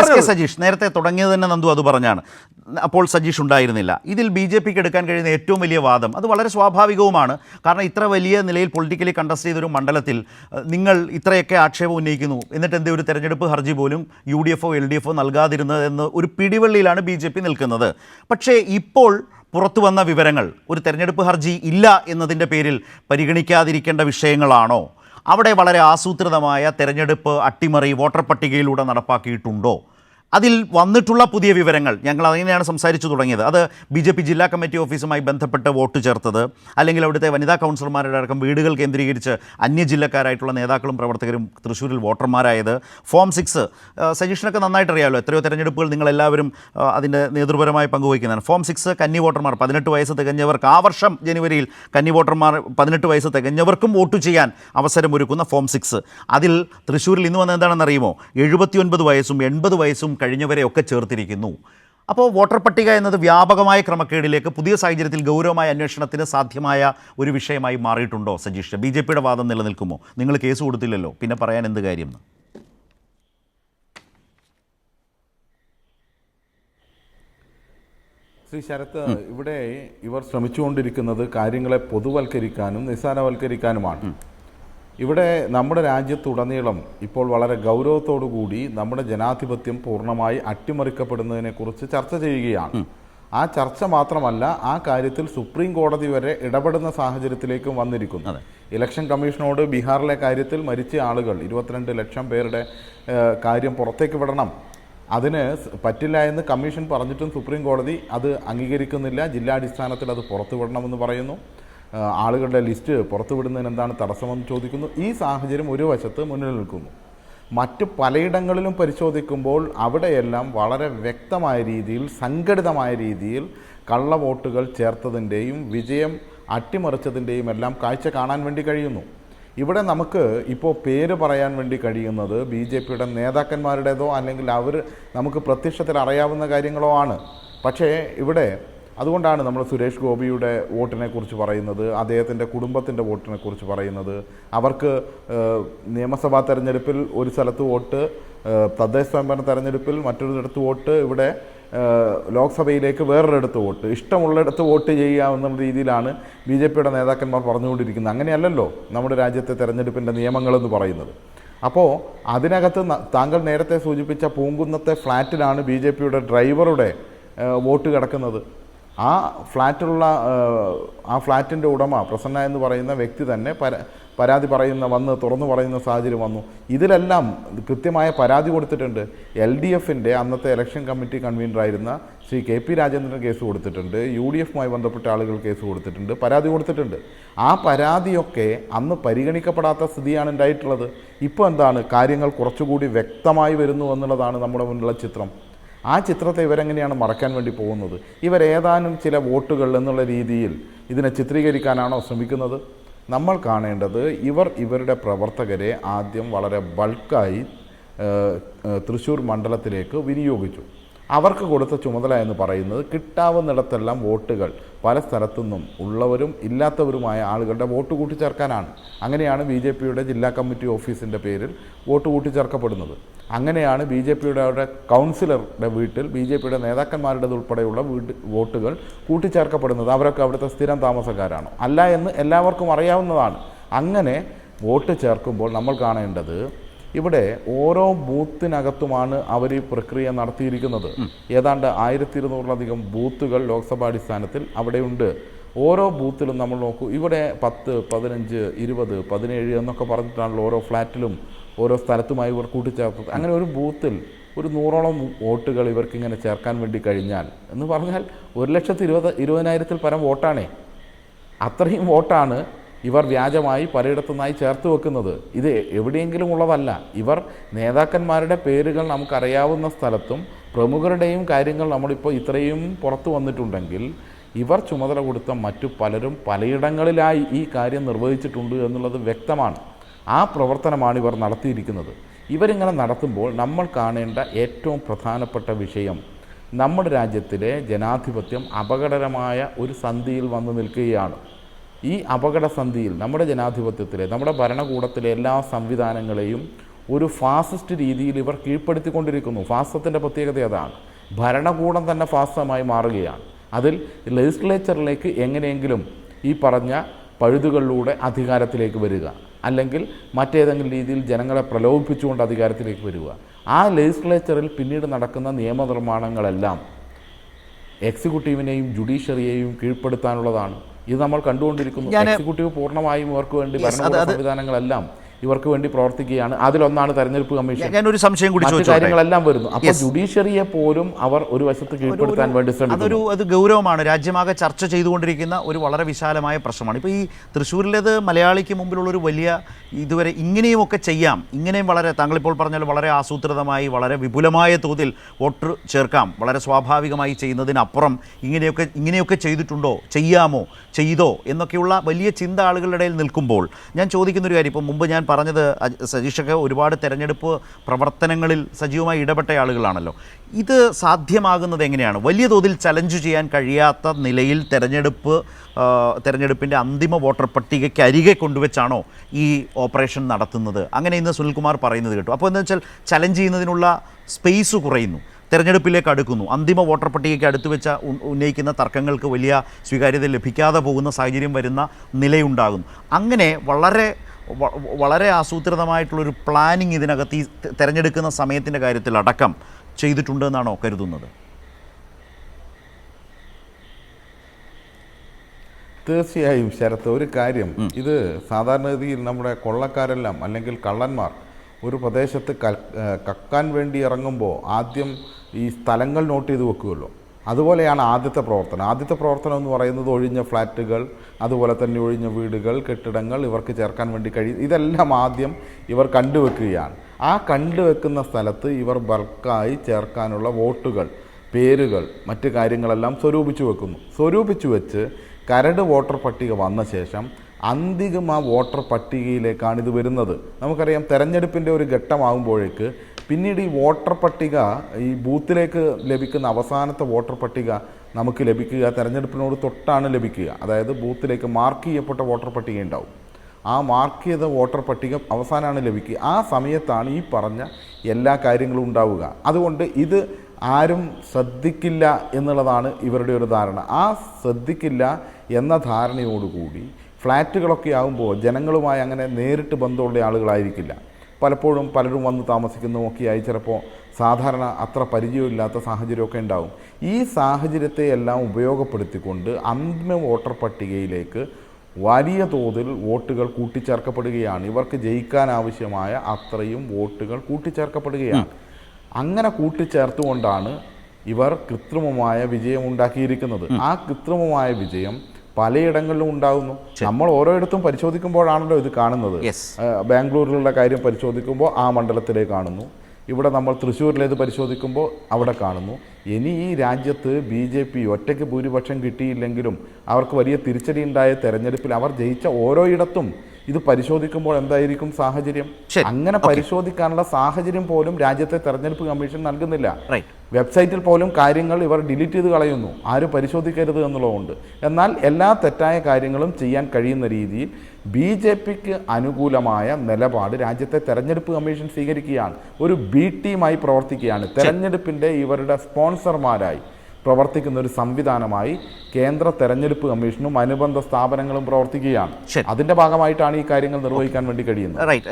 S K Sajeesh നേരത്തെ തുടങ്ങിയത് തന്നെ നന്ദു അത് പറഞ്ഞാണ്. അപ്പോൾ സജീഷ് ഉണ്ടായിരുന്നില്ല. ഇതിൽ ബി ജെ പിക്ക് എടുക്കാൻ കഴിയുന്ന ഏറ്റവും വലിയ വാദം അത് വളരെ സ്വാഭാവികവുമാണ്. കാരണം ഇത്ര വലിയ നിലയിൽ പൊളിറ്റിക്കലി കണ്ടസ്റ്റ് ചെയ്തൊരു മണ്ഡലത്തിൽ നിങ്ങൾ ഇത്രയൊക്കെ ആക്ഷേപം ഉന്നയിക്കുന്നു. എന്നിട്ട് എന്തേ ഒരു തെരഞ്ഞെടുപ്പ് ഹർജി പോലും യു ഡി എഫോ എൽ ഡി എഫോ നൽകാതിരുന്നത് എന്ന് ഒരു പിടിവള്ളിയിലാണ് ബി ജെ പി നിൽക്കുന്നത്. പക്ഷേ ഇപ്പോൾ പുറത്തു വന്ന വിവരങ്ങൾ ഒരു തെരഞ്ഞെടുപ്പ് ഹർജി ഇല്ല എന്നതിന്റെ പേരിൽ പരിഗണിക്കാതിരിക്കേണ്ട വിഷയങ്ങളാണോ? അവിടെ വളരെ ആസൂത്രിതമായ തെരഞ്ഞെടുപ്പ് അട്ടിമറി വോട്ടർ പട്ടികയിലൂടെ നടപ്പാക്കിയിട്ടുണ്ടോ? അതിൽ വന്നിട്ടുള്ള പുതിയ വിവരങ്ങൾ. ഞങ്ങൾ അങ്ങനെയാണ് സംസാരിച്ചു തുടങ്ങിയത്. അത് ബി ജെ പി ജില്ലാ കമ്മിറ്റി ഓഫീസുമായി ബന്ധപ്പെട്ട് വോട്ട് ചേർത്തത് അല്ലെങ്കിൽ അവിടുത്തെ വനിതാ കൗൺസിലർമാരുടെ അടക്കം വീടുകൾ കേന്ദ്രീകരിച്ച് അന്യജില്ലക്കാരായിട്ടുള്ള നേതാക്കളും പ്രവർത്തകരും തൃശ്ശൂരിൽ വോട്ടർമാരായത്. ഫോം സിക്സ് സജീഷനൊക്കെ നന്നായിട്ട് അറിയാമല്ലോ എത്രയോ തെരഞ്ഞെടുപ്പുകൾ നിങ്ങളെല്ലാവരും അതിന്റെ നേതൃപരമായി പങ്കുവയ്ക്കുന്നതാണ്. ഫോം സിക്സ് കന്നി വോട്ടർമാർ പതിനെട്ട് വയസ്സ് തികഞ്ഞവർക്ക് ആ വർഷം ജനുവരിയിൽ കന്നി വോട്ടർമാർ പതിനെട്ട് വയസ്സ് തികഞ്ഞവർക്കും വോട്ട് ചെയ്യാൻ അവസരമൊരുക്കുന്ന ഫോം സിക്സ്. അതിൽ തൃശ്ശൂരിൽ ഇന്ന് വന്നത് എന്താണെന്ന് അറിയുമോ എഴുപത്തിയൊൻപത് വയസ്സും എൺപത് വയസ്സും കഴിഞ്ഞവരെ ഒക്കെ ചേർത്തിരിക്കുന്നു. അപ്പോൾ വോട്ടർ പട്ടിക എന്നത് വ്യാപകമായ ക്രമക്കേടിലേക്ക് പുതിയ സാഹചര്യത്തിൽ ഗൗരവമായ അന്വേഷണത്തിന് സാധ്യമായ ഒരു വിഷയമായി മാറിയിട്ടുണ്ടോ സജീഷ്? ബി ജെ പിയുടെ വാദം നിലനിൽക്കുമോ? നിങ്ങൾ കേസ് കൊടുത്തില്ലല്ലോ പിന്നെ പറയാൻ എന്ത് കാര്യം? ശ്രീ ശരത്ത് ഇവിടെ ഇവർ ശ്രമിച്ചുകൊണ്ടിരിക്കുന്നത് കാര്യങ്ങളെ പൊതുവൽക്കരിക്കാനും നിസ്സാരവൽക്കരിക്കാനുമാണ്. ഇവിടെ നമ്മുടെ രാജ്യത്തുടനീളം ഇപ്പോൾ വളരെ ഗൗരവത്തോടു കൂടി നമ്മുടെ ജനാധിപത്യം പൂർണമായി അട്ടിമറിക്കപ്പെടുന്നതിനെക്കുറിച്ച് ചർച്ച ചെയ്യുകയാണ്. ആ ചർച്ച മാത്രമല്ല ആ കാര്യത്തിൽ സുപ്രീം കോടതി വരെ ഇടപെടുന്ന സാഹചര്യത്തിലേക്കും വന്നിരിക്കുന്നു. ഇലക്ഷൻ കമ്മീഷനോട് ബീഹാറിലെ കാര്യത്തിൽ മരിച്ച ആളുകൾ ഇരുപത്തിരണ്ട് ലക്ഷം പേരുടെ കാര്യം പുറത്തേക്ക് വിടണം. അതിന് പറ്റില്ല എന്ന് കമ്മീഷൻ പറഞ്ഞിട്ടും സുപ്രീം കോടതി അത് അംഗീകരിക്കുന്നില്ല. ജില്ലാടിസ്ഥാനത്തിൽ അത് പുറത്തുവിടണമെന്ന് പറയുന്നു. ആളുകളുടെ ലിസ്റ്റ് പുറത്തുവിടുന്നതിന് എന്താണ് തടസ്സമെന്ന് ചോദിക്കുന്നു. ഈ സാഹചര്യം ഒരു വശത്ത് മുന്നിൽ നിൽക്കുന്നു. മറ്റ് പലയിടങ്ങളിലും പരിശോധിക്കുമ്പോൾ അവിടെയെല്ലാം വളരെ വ്യക്തമായ രീതിയിൽ സംഘടിതമായ രീതിയിൽ കള്ളവോട്ടുകൾ ചേർത്തതിന്റെയും വിജയം അട്ടിമറിച്ചതിന്റെയും എല്ലാം കാഴ്ച കാണാൻ വേണ്ടി കഴിയുന്നു. ഇവിടെ നമുക്ക് ഇപ്പോൾ പേര് പറയാൻ വേണ്ടി കഴിയുന്നത് ബി ജെ പിയുടെ നേതാക്കന്മാരുടേതോ അല്ലെങ്കിൽ അവർ നമുക്ക് പ്രത്യക്ഷത്തിൽ അറിയാവുന്ന കാര്യങ്ങളോ ആണ്. പക്ഷേ ഇവിടെ അതുകൊണ്ടാണ് നമ്മൾ സുരേഷ് ഗോപിയുടെ വോട്ടിനെ കുറിച്ച് പറയുന്നത് അദ്ദേഹത്തിന്റെ കുടുംബത്തിന്റെ വോട്ടിനെ കുറിച്ച് പറയുന്നത്. അവർക്ക് നിയമസഭാ തെരഞ്ഞെടുപ്പിൽ ഒരു സ്ഥലത്ത് വോട്ട് തദ്ദേശ സ്വയംഭരണ തെരഞ്ഞെടുപ്പിൽ മറ്റൊരിടത്ത് വോട്ട് ഇവിടെ ലോക്സഭയിലേക്ക് വേറൊരിടത്ത് വോട്ട്. ഇഷ്ടമുള്ളിടത്ത് വോട്ട് എന്നുള്ള രീതിയിലാണ് ബി ജെ പിയുടെ നേതാക്കന്മാർ പറഞ്ഞുകൊണ്ടിരിക്കുന്നത്. അങ്ങനെയല്ലല്ലോ നമ്മുടെ രാജ്യത്തെ തെരഞ്ഞെടുപ്പിന്റെ നിയമങ്ങളെന്ന് പറയുന്നത്. അപ്പോൾ അതിനകത്ത് താങ്കൾ നേരത്തെ സൂചിപ്പിച്ച പൂങ്കുന്നത്തെ ഫ്ലാറ്റിലാണ് ബി ഡ്രൈവറുടെ വോട്ട് കിടക്കുന്നത്. ആ ഫ്ലാറ്റിലുള്ള ആ ഫ്ലാറ്റിന്റെ ഉടമ പ്രസന്ന എന്ന് പറയുന്ന വ്യക്തി തന്നെ പര പരാതി പറയുന്ന വന്ന് തുറന്നു പറയുന്ന സാഹചര്യം വന്നു. ഇതിലെല്ലാം കൃത്യമായ പരാതി കൊടുത്തിട്ടുണ്ട്. എൽ ഡി എഫിന്റെ അന്നത്തെ election committee കൺവീനറായിരുന്ന Shri K P Rajendran case കൊടുത്തിട്ടുണ്ട്. യു ഡി എഫുമായി ബന്ധപ്പെട്ട ആളുകൾ കേസ് കൊടുത്തിട്ടുണ്ട്. പരാതി കൊടുത്തിട്ടുണ്ട്. ആ പരാതിയൊക്കെ അന്ന് പരിഗണിക്കപ്പെടാത്ത സ്ഥിതിയാണ് ഉണ്ടായിട്ടുള്ളത്. ഇപ്പോൾ എന്താണ്? കാര്യങ്ങൾ കുറച്ചുകൂടി വ്യക്തമായി വരുന്നു എന്നുള്ളതാണ് നമ്മുടെ മുന്നിലുള്ള ചിത്രം. ആ ചിത്രത്തെ ഇവരെങ്ങനെയാണ് മറക്കാൻ വേണ്ടി പോകുന്നത്? ഇവരേതാനും ചില വോട്ടുകൾ എന്നുള്ള രീതിയിൽ ഇതിനെ ചിത്രീകരിക്കാനാണോ ശ്രമിക്കുന്നത്? നമ്മൾ കാണേണ്ടത് ഇവർ ഇവരുടെ പ്രവർത്തകരെ ആദ്യം വളരെ ബൾക്കായി തൃശ്ശൂർ മണ്ഡലത്തിലേക്ക് വിനിയോഗിച്ചു. അവർക്ക് കൊടുത്ത ചുമതല എന്ന് പറയുന്നത് കിട്ടാവുന്നിടത്തെല്ലാം വോട്ടുകൾ. പല സ്ഥലത്തുനിന്നും ഉള്ളവരും ഇല്ലാത്തവരുമായ ആളുകളുടെ വോട്ട് കൂട്ടിച്ചേർക്കാനാണ്. അങ്ങനെയാണ് ബി ജെ പിയുടെ ജില്ലാ കമ്മിറ്റി ഓഫീസിന്റെ പേരിൽ വോട്ട് കൂട്ടിച്ചേർക്കപ്പെടുന്നത്. അങ്ങനെയാണ് ബി ജെ പിയുടെ കൗൺസിലറുടെ വീട്ടിൽ ബി ജെ പിയുടെ നേതാക്കന്മാരുടേത് ഉൾപ്പെടെയുള്ള വീട് വോട്ടുകൾ കൂട്ടിച്ചേർക്കപ്പെടുന്നത്. അവരൊക്കെ അവിടുത്തെ സ്ഥിരം താമസക്കാരാണ്. അല്ല എന്ന് എല്ലാവർക്കും അറിയാവുന്നതാണ്. അങ്ങനെ വോട്ട് ചേർക്കുമ്പോൾ നമ്മൾ കാണേണ്ടത് ഇവിടെ ഓരോ ബൂത്തിനകത്തുമാണ് അവർ ഈ പ്രക്രിയ നടത്തിയിരിക്കുന്നത്. ഏതാണ്ട് ആയിരത്തി ഇരുന്നൂറിലധികം ബൂത്തുകൾ ലോക്സഭാടിസ്ഥാനത്തിൽ അവിടെയുണ്ട്. ഓരോ ബൂത്തിലും നമ്മൾ നോക്കൂ ഇവിടെ പത്ത് പതിനഞ്ച് ഇരുപത് പതിനേഴ് എന്നൊക്കെ പറഞ്ഞിട്ടാണല്ലോ ഓരോ ഫ്ലാറ്റിലും ഓരോ സ്ഥലത്തുമായി ഇവർ കൂട്ടിച്ചേർത്തത്. അങ്ങനെ ഒരു ബൂത്തിൽ ഒരു നൂറോളം വോട്ടുകൾ ഇവർക്ക് ഇങ്ങനെ ചേർക്കാൻ വേണ്ടി കഴിഞ്ഞാൽ എന്ന് പറഞ്ഞാൽ ഒരു ലക്ഷത്തി ഇരുപത് ഇരുപതിനായിരത്തിൽ പരം വോട്ടാണേ. അത്രയും വോട്ടാണ് ഇവർ വ്യാജമായി പലയിടത്തുനിന്നായി ചേർത്ത് വെക്കുന്നത്. ഇത് എവിടെയെങ്കിലും ഉള്ളതല്ല. ഇവർ നേതാക്കന്മാരുടെ പേരുകൾ നമുക്കറിയാവുന്ന സ്ഥലത്തും പ്രമുഖരുടെയും കാര്യങ്ങൾ നമ്മളിപ്പോൾ ഇത്രയും പുറത്തു വന്നിട്ടുണ്ടെങ്കിൽ ഇവർ ചുമതല കൊടുത്ത മറ്റു പലരും പലയിടങ്ങളിലായി ഈ കാര്യം നിർവഹിച്ചിട്ടുണ്ട് എന്നുള്ളത് വ്യക്തമാണ്. ആ പ്രവർത്തനമാണ് ഇവർ നടത്തിയിരിക്കുന്നത്. ഇവരിങ്ങനെ നടത്തുമ്പോൾ നമ്മൾ കാണേണ്ട ഏറ്റവും പ്രധാനപ്പെട്ട വിഷയം നമ്മുടെ രാജ്യത്തിലെ ജനാധിപത്യം അപകടകരമായ ഒരു സന്ധിയിൽ വന്നു നിൽക്കുകയാണ്. ഈ അപകടസന്ധിയിൽ നമ്മുടെ ജനാധിപത്യത്തിലെ നമ്മുടെ ഭരണകൂടത്തിലെ എല്ലാ സംവിധാനങ്ങളെയും ഒരു ഫാസിസ്റ്റ് രീതിയിൽ ഇവർ കീഴ്പ്പെടുത്തിക്കൊണ്ടിരിക്കുന്നു. ഫാസത്തിന്റെ പ്രത്യേകത അതാണ്. ഭരണകൂടം തന്നെ ഫാസമായി മാറുകയാണ്. അതിൽ ലെജിസ്ലേച്ചറിലേക്ക് എങ്ങനെയെങ്കിലും ഈ പറഞ്ഞ പഴുതുകളിലൂടെ അധികാരത്തിലേക്ക് വരിക. അല്ലെങ്കിൽ മറ്റേതെങ്കിലും രീതിയിൽ ജനങ്ങളെ പ്രലോഭിപ്പിച്ചുകൊണ്ട് അധികാരത്തിലേക്ക് വരിക. ആ ലെജിസ്ലേച്ചറിൽ പിന്നീട് നടക്കുന്ന നിയമനിർമ്മാണങ്ങളെല്ലാം എക്സിക്യൂട്ടീവിനെയും ജുഡീഷ്യറിയെയും കീഴ്പ്പെടുത്താനുള്ളതാണ്. ഇത് നമ്മൾ കണ്ടുകൊണ്ടിരിക്കുന്നു. എക്സിക്യൂട്ടീവ് പൂർണമായും ഇവർക്ക് വേണ്ടി ഭരണകൂട സംവിധാനങ്ങളെല്ലാം ഇവർക്ക് വേണ്ടി പ്രവർത്തിക്കുകയാണ്. അതിലൊന്നാണ് തെരഞ്ഞെടുപ്പ് കമ്മീഷൻ. ഒരു സംശയം കൂടി കാര്യങ്ങളെല്ലാം വരുന്നു. അപ്പോൾ. ജുഡീഷ്യറിയെ പോലും അവർ ഒരു വശത്ത് കീഴ്പ്പെടുത്താൻ വേണ്ടി അതൊരു അത് ഗൗരവമാണ്. രാജ്യമാകെ ചർച്ച ചെയ്തുകൊണ്ടിരിക്കുന്ന ഒരു വളരെ വിശാലമായ പ്രശ്നമാണ്. ഇപ്പോൾ ഈ തൃശ്ശൂരിലേത് മലയാളിക്ക് മുമ്പിലുള്ള ഒരു വലിയ ഇതുവരെ ഇങ്ങനെയും ഒക്കെ ചെയ്യാം. ഇങ്ങനെയും വളരെ താങ്കളിപ്പോൾ പറഞ്ഞാൽ വളരെ ആസൂത്രിതമായി വളരെ വിപുലമായ തോതിൽ വോട്ട് ചേർക്കാം. വളരെ സ്വാഭാവികമായി ചെയ്യുന്നതിനപ്പുറം ഇങ്ങനെയൊക്കെ ഇങ്ങനെയൊക്കെ ചെയ്തിട്ടുണ്ടോ? ചെയ്യാമോ? ചെയ്തോ? എന്നൊക്കെയുള്ള വലിയ ചിന്ത ആളുകളുടെ ഇടയിൽ നിൽക്കുമ്പോൾ ഞാൻ ചോദിക്കുന്നൊരു കാര്യം. ഇപ്പോൾ മുമ്പ് ഞാൻ പറഞ്ഞത് സജീഷൊക്കെ ഒരുപാട് തെരഞ്ഞെടുപ്പ് പ്രവർത്തനങ്ങളിൽ സജീവമായി ഇടപെട്ട ആളുകളാണല്ലോ. ഇത് സാധ്യമാകുന്നത് എങ്ങനെയാണ്? വലിയ തോതിൽ ചലഞ്ച് ചെയ്യാൻ കഴിയാത്ത നിലയിൽ തെരഞ്ഞെടുപ്പ് തെരഞ്ഞെടുപ്പിന്റെ അന്തിമ വോട്ടർ പട്ടികയ്ക്ക് അരികെ കൊണ്ടുവച്ചാണോ ഈ ഓപ്പറേഷൻ നടത്തുന്നത്? അങ്ങനെ ഇന്ന് സുനിൽകുമാർ പറയുന്നത് കേട്ടു. അപ്പോൾ എന്താ വെച്ചാൽ ചലഞ്ച് ചെയ്യുന്നതിനുള്ള സ്പേസ് കുറയുന്നു. തെരഞ്ഞെടുപ്പിലേക്ക് അടുക്കുന്നു. അന്തിമ വോട്ടർ പട്ടികയ്ക്ക് അടുത്ത് വെച്ച ഉന്നയിക്കുന്ന തർക്കങ്ങൾക്ക് വലിയ സ്വീകാര്യത ലഭിക്കാതെ പോകുന്ന സാഹചര്യം വരുന്ന നിലയുണ്ടാകുന്നു. അങ്ങനെ വളരെ വളരെ ആസൂത്രിതമായിട്ടുള്ളൊരു പ്ലാനിങ് ഇതിനകത്ത് ഈ തിരഞ്ഞെടുക്കുന്ന സമയത്തിന്റെ കാര്യത്തിൽ അടക്കം ചെയ്തിട്ടുണ്ട് എന്നാണോ കരുതുന്നത്? തീർച്ചയായും ശരത്ത് ഒരു കാര്യം. ഇത് സാധാരണഗതിയിൽ നമ്മുടെ കൊള്ളക്കാരെല്ലാം അല്ലെങ്കിൽ കള്ളന്മാർ ഒരു പ്രദേശത്ത് കക്കാൻ വേണ്ടി ഇറങ്ങുമ്പോൾ ആദ്യം ഈ സ്ഥലങ്ങൾ നോട്ട് ചെയ്ത് വെക്കുമല്ലോ അതുപോലെയാണ് ആദ്യത്തെ പ്രവർത്തനം. ആദ്യത്തെ പ്രവർത്തനം എന്ന് പറയുന്നത് ഒഴിഞ്ഞ ഫ്ലാറ്റുകൾ അതുപോലെ തന്നെ ഒഴിഞ്ഞ വീടുകൾ കെട്ടിടങ്ങൾ ഇവർക്ക് ചേർക്കാൻ വേണ്ടി കഴിയും ഇതെല്ലാം ആദ്യം ഇവർ കണ്ടുവെക്കുകയാണ്. ആ കണ്ടുവെക്കുന്ന സ്ഥലത്ത് ഇവർ ബൾക്കായി ചേർക്കാനുള്ള വോട്ടുകൾ പേരുകൾ മറ്റ് കാര്യങ്ങളെല്ലാം സ്വരൂപിച്ചു വെക്കുന്നു. സ്വരൂപിച്ചു വെച്ച് കരട് വോട്ടർ പട്ടിക വന്ന ശേഷം അന്തികം ആ വോട്ടർ പട്ടികയിലേക്കാണ് ഇത് വരുന്നത്. നമുക്കറിയാം തെരഞ്ഞെടുപ്പിന്റെ ഒരു ഘട്ടമാകുമ്പോഴേക്ക് പിന്നീട് ഈ വോട്ടർ പട്ടിക ഈ ബൂത്തിലേക്ക് ലഭിക്കുന്ന അവസാനത്തെ വോട്ടർ പട്ടിക നമുക്ക് ലഭിക്കുക. തെരഞ്ഞെടുപ്പിനോട് തൊട്ടാണ് ലഭിക്കുക. അതായത് ബൂത്തിലേക്ക് മാർക്ക് ചെയ്യപ്പെട്ട വോട്ടർ പട്ടിക ഉണ്ടാവും. ആ മാർക്ക് ചെയ്ത വോട്ടർ പട്ടിക അവസാനമാണ് ലഭിക്കുക. ആ സമയത്താണ് ഈ പറഞ്ഞ എല്ലാ കാര്യങ്ങളും ഉണ്ടാവുക. അതുകൊണ്ട് ഇത് ആരും ശ്രദ്ധിക്കില്ല എന്നുള്ളതാണ് ഇവരുടെ ഒരു ധാരണ. ആ ശ്രദ്ധിക്കില്ല എന്ന ധാരണയോടുകൂടി ഫ്ലാറ്റുകളൊക്കെ ആകുമ്പോൾ ജനങ്ങളുമായി അങ്ങനെ നേരിട്ട് ബന്ധമുള്ള ആളുകളായിരിക്കില്ല. പലപ്പോഴും പലരും വന്ന് താമസിക്കുന്നതുമൊക്കെയായി ചിലപ്പോൾ സാധാരണ അത്ര പരിചയമില്ലാത്ത സാഹചര്യമൊക്കെ ഉണ്ടാവും. ഈ സാഹചര്യത്തെ എല്ലാം ഉപയോഗപ്പെടുത്തിക്കൊണ്ട് അന്തിമ വോട്ടർ പട്ടികയിലേക്ക് വലിയ തോതിൽ വോട്ടുകൾ കൂട്ടിച്ചേർക്കപ്പെടുകയാണ്. ഇവർക്ക് ജയിക്കാൻ ആവശ്യമായ അത്രയും വോട്ടുകൾ കൂട്ടിച്ചേർക്കപ്പെടുകയാണ്. അങ്ങനെ കൂട്ടിച്ചേർത്തുകൊണ്ടാണ് ഇവർ കൃത്രിമമായ വിജയം ഉണ്ടാക്കിയിരിക്കുന്നത്. ആ കൃത്രിമമായ വിജയം പലയിടങ്ങളിലും ഉണ്ടാകുന്നു നമ്മൾ ഓരോയിടത്തും പരിശോധിക്കുമ്പോഴാണല്ലോ ഇത് കാണുന്നത്. ബാംഗ്ലൂരിലുള്ള കാര്യം പരിശോധിക്കുമ്പോൾ ആ മണ്ഡലത്തിലേ കാണുന്നു. ഇവിടെ നമ്മൾ തൃശ്ശൂരിലേത് പരിശോധിക്കുമ്പോൾ അവിടെ കാണുന്നു. ഇനി ഈ രാജ്യത്ത് ബി ജെ പി ഒറ്റയ്ക്ക് ഭൂരിപക്ഷം കിട്ടിയില്ലെങ്കിലും അവർക്ക് വലിയ തിരിച്ചടി ഉണ്ടായ തെരഞ്ഞെടുപ്പിൽ അവർ ജയിച്ച ഓരോയിടത്തും ഇത് പരിശോധിക്കുമ്പോൾ എന്തായിരിക്കും സാഹചര്യം? അങ്ങനെ പരിശോധിക്കാനുള്ള സാഹചര്യം പോലും രാജ്യത്തെ തെരഞ്ഞെടുപ്പ് കമ്മീഷൻ നൽകുന്നില്ല. വെബ്സൈറ്റിൽ പോലും കാര്യങ്ങൾ ഇവർ ഡിലീറ്റ് ചെയ്ത് കളയുന്നു. ആരും പരിശോധിക്കരുത് എന്നുള്ളതുകൊണ്ട്. എന്നാൽ എല്ലാ തെറ്റായ കാര്യങ്ങളും ചെയ്യാൻ കഴിയുന്ന രീതിയിൽ ബി ജെ പിക്ക് അനുകൂലമായ നിലപാട് രാജ്യത്തെ തെരഞ്ഞെടുപ്പ് കമ്മീഷൻ സ്വീകരിക്കുകയാണ്. ഒരു ബി ടീമായി പ്രവർത്തിക്കുകയാണ്. തെരഞ്ഞെടുപ്പിന്റെ ഇവരുടെ സ്പോൺസർമാരായി. പ്രവർത്തിക്കുന്ന ഒരു സംവിധാനമായി കേന്ദ്ര തെരഞ്ഞെടുപ്പ് കമ്മീഷനും അനുബന്ധ സ്ഥാപനങ്ങളും പ്രവർത്തിക്കുകയാണ്. അതിന്റെ ഭാഗമായിട്ടാണ് ഈ കാര്യങ്ങൾ നിർവഹിക്കാൻ വേണ്ടി കഴിയുന്നത്.